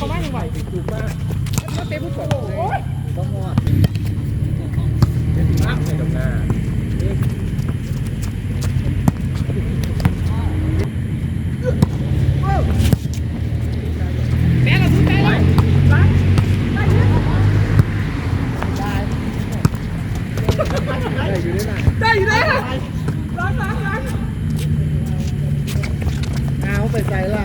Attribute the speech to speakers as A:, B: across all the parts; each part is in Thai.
A: ประมาณหว
B: ถูกมาก
A: แล้วเตะผู้กเลย
B: ต้องงอดเป็นมากเลยกับหน้า
A: แม่เราสู้ใจเลย
B: ได้อยู่ด้วยนะ
A: ได้อยู่เลยล้างล้างล้าง
B: เอาไปใส่ละ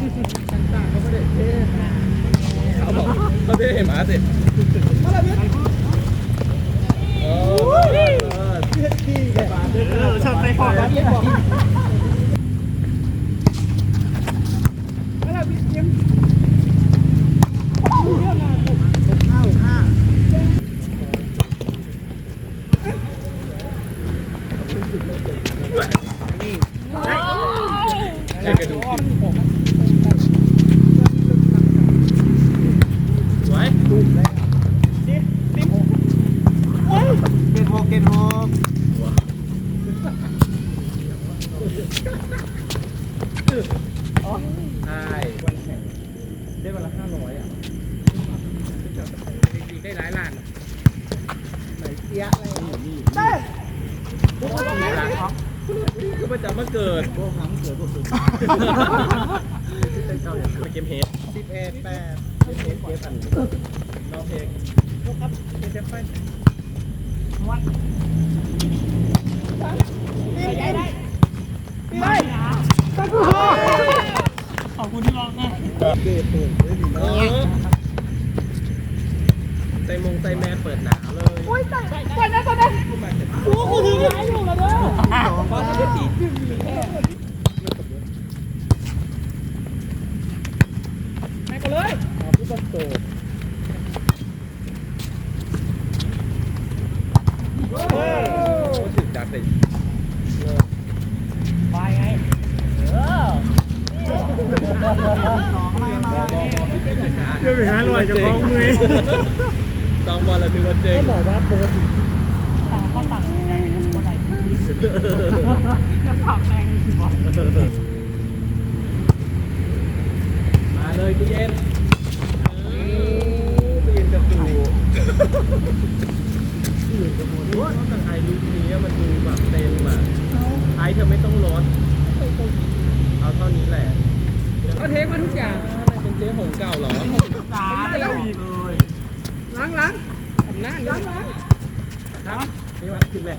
B: เขาบอกเขาได้เห็นหมาสิโอ้ยที่แกมาด้วยกัน
A: ชอบไปพอล้วเยี่ยมแล้วเราเยี่ยม
B: ข้าวข้า
A: ใช่กระดูก
B: สวย
A: เกนโฮเกนโฮ
B: ใช่วันแข่งได้วันละห้าร้อยอะ
A: จริงๆได้หลายล้าน
B: ไหนเสียอะไรได้ก็มาจา กมาเกิดพวกทั้งเกิดพวกสุดมาเกมเฮดสิบเอ็ดแปดเกมเฮดเกมอันนอกเพลงพวกครับเกมเดฟไฟ
A: ขอบคุณที่รอนะ
B: เกมเปิด ใส่มงใส่แมนเปิดหนาเลย
A: ก่อนนะก่อนนะโอ้โหถึงไหนอยู่แล้วเด้อ
B: เพราะถ้าไม่ตี
A: ไปกันเลย
B: ผู้บอลโตถึงดักเลย
A: ไปไงเออ
B: เดี๋ยวไปหาหน่วยจะฟ้องมือ ต้องบอละหนึ่งวันเจ๊งบอกว่าปกติ
A: ต่างก็ต่างยังไงคนไหนจะผักแรงสิบอล
B: มาเลยตู้เย็นเออตู้เย็นจะปูว่าแต่ไอลูกนี้มันดูแบบเต็มอะไอเธอไม่ต้องลดเอาเท่านี้แหละ
A: ก็เทคมาทุกอย่าง
B: เป็นเจ๊หงเก่าเหรอ
A: สาเราอีกเลย ล้างล้างทำหน้าล้างล้าง
B: ครับนี่วันขึ้นแม่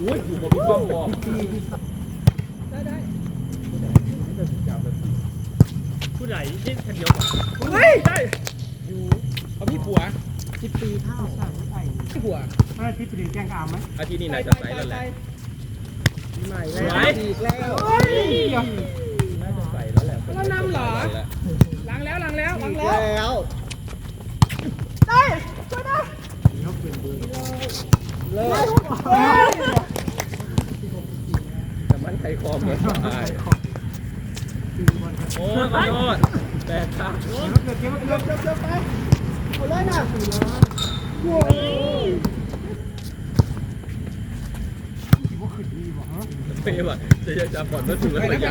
B: อุ้ยอยู่บนพี่ป้อมบอก
A: ได้ได้
B: ผู้ใหญ่ที่คนเดียวกว่า
A: เฮ้ยได้
B: อยู่เอาพี่ผัว
A: สิบปีเท่าที่หัว
C: ไม่ทิพย์ดีแกงอามไหม
B: อาทิตย์นี้น่าจะใส่แล้วแหละใหม่แล้วอีกแล้ว
A: เฮ้ย
B: น่าจะใส่แล้วแหละ
A: แล้วนำเหรอล้างแล้วล้างแล้วล้างแล้ว
B: แล้ว
A: ได้ช่วยได้
B: เลิก แต่มันไขคอมเหมือนตายโอ้ยขอโทษแปดครับ
C: เดเกิดเกิดเกิดเกิดไปหมดเลยนะว่าขึ้นดีบ่ฮะ
B: ว่าจะจะจับก่อนก็ถูกแล้ว
A: ไป
B: แต่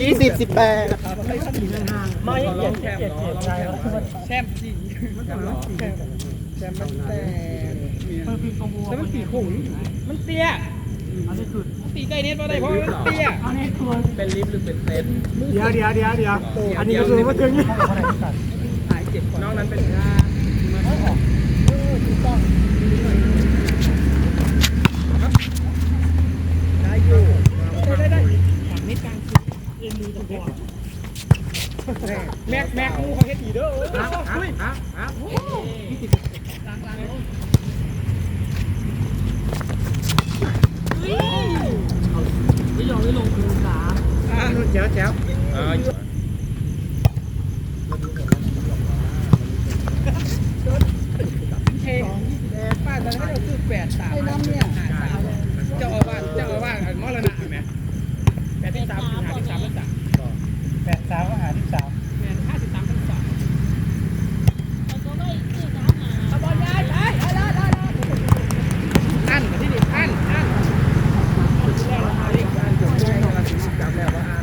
B: ยี่สิบ
C: สิบแปด
B: ไม่เจ็บเจ็บเจ็บใจแล้ว
C: แชมป์สี่แชมป์แชมป์มันแต่
A: เพิ่มพิมพ์ตัว
C: แล้วมันสี่ขุงมันเตี้ย
A: อันนี้คือ
C: ตีไก่เน็ตมาได้เพราะมันเตี้ย
A: อันนี้คือ
B: เป็นลิฟต์หรือเป็นเต็น
C: เดี๋ยวเดี๋ยวเดี๋ยวเดี๋ยวอันนี้ก็คือว่าถึงหายเจ็บ
B: นอกนั้นเป็น
C: ได้อยู่ได้ได้ฝั่งนี้กลางคือเอ็นดูตะกอน แม็กแม็กมูเขาเฮ็ดดีเด้อ
B: อะอะอะอะ
A: ไม่ยอมไม่ลงคือสาม
C: อ่าเจ้าเจ้า
B: อ่า
C: เทป้าตอนนั้นเราคือแปดสามไอ้น้ำเนี่ยเจ้าอาวาสเจ้าอาวาสมรณะไหมแปดที่สามถึงหาที่สามพันสามแปดสามก็หาที่สามแปดห้าสิบสามพันสามเอาบอลย้ายไปได้ได้ได้อันที่ดิอันอัน
B: จำแล้วว่าอ่าน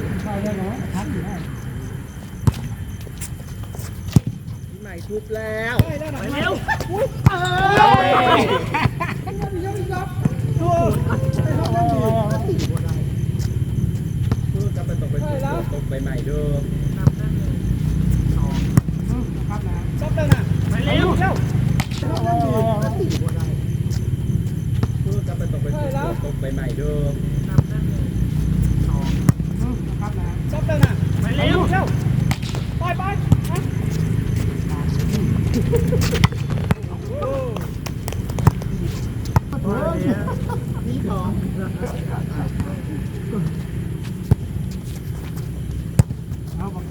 C: ใหม่ ทุบแล้วไปแล้ว
A: ไปเร็ว
B: พูดจะไปตกไปตกไปใหม่เด้อ
C: ซับแล้วนะ
A: ไปเร็ว
C: เร็ว
B: พูดจะไปตกไปตกไปใหม่เด้อ
C: ซับแล้วนะ
A: ไปเร็ว
C: เร็วไปไป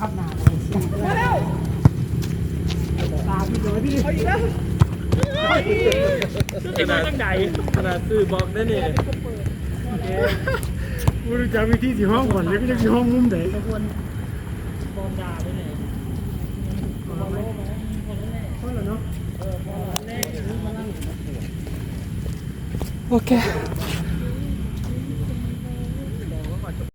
A: เอาบังคับ
C: มาเร็ว
A: ตาพี่เลยพี่
C: เอาอีกแล้ว
B: ขนาดขนาดซื้อบอกได้เนี่ย
C: กูรู้จักวิธีที่ห้องก่อนเลยก็จะที่ห้องมุมไหน
A: ควรบอลด่าไปไหน
C: โอเค